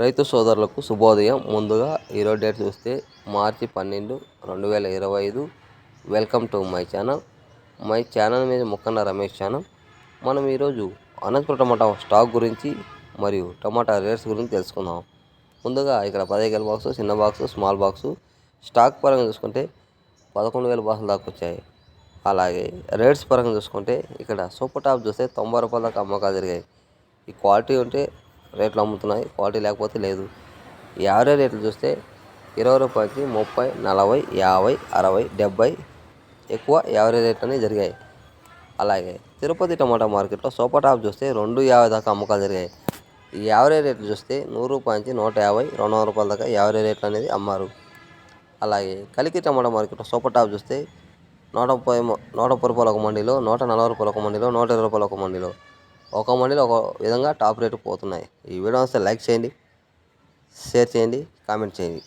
రైతు సోదరులకు శుభోదయం. ముందుగా ఈరోజు డేట్ చూస్తే మార్చి పన్నెండు రెండు వేల ఇరవై ఐదు. Welcome to my channel. My channel మీద మొక్కన్న రమేష్ ఛానల్. మనం ఈరోజు అనంతపురం టమాటా స్టాక్ గురించి మరియు టమాటా రేట్స్ గురించి తెలుసుకుందాం. ముందుగా ఇక్కడ పదిహేను బాక్స్ చిన్న బాక్స్ స్మాల్ బాక్స్. స్టాక్ పరంగా చూసుకుంటే పదకొండు వేల బాక్సులు దాకా వచ్చాయి. అలాగే రేట్స్ పరంగా చూసుకుంటే ఇక్కడ సూపర్ టాప్ చూస్తే తొంభై రూపాయల దాకా అమ్మకాలు జరిగాయి. ఈ క్వాలిటీ ఉంటే రేట్లు అమ్ముతున్నాయి క్వాలిటీ లేకపోతే లేదు. ఈ యావరేజ్ రేట్లు చూస్తే ఇరవై రూపాయలకి ముప్పై నలభై యాభై అరవై డెబ్బై ఎక్కువ యావరేజ్ రేట్లు అనేవి జరిగాయి. అలాగే తిరుపతి టమాటా మార్కెట్లో సూపర్ టాప్ చూస్తే రెండు యాభై దాకా అమ్మకాలు జరిగాయి. ఈ యావరేజ్ రేట్లు చూస్తే నూరు రూపాయల నుంచి నూట యాభై రెండు వందల రూపాయల దాకా యావరేజ్ రేట్లు అనేది అమ్మారు. అలాగే కలికి టమాటా మార్కెట్లో సూపర్ టాప్ చూస్తే నూట ముప్పై నూట ముప్పై రూపాయల ఒక మండిలో నూట నలభై రూపాయల ఒక మండిలో నూట ఇరవై రూపాయల ఒక మండిలో. ఒక మండిలో ఒక విధంగా టాప్ రేటు పోతున్నాయి. ఈ వీడియో వస్తే లైక్ చేయండి షేర్ చేయండి కామెంట్ చేయండి.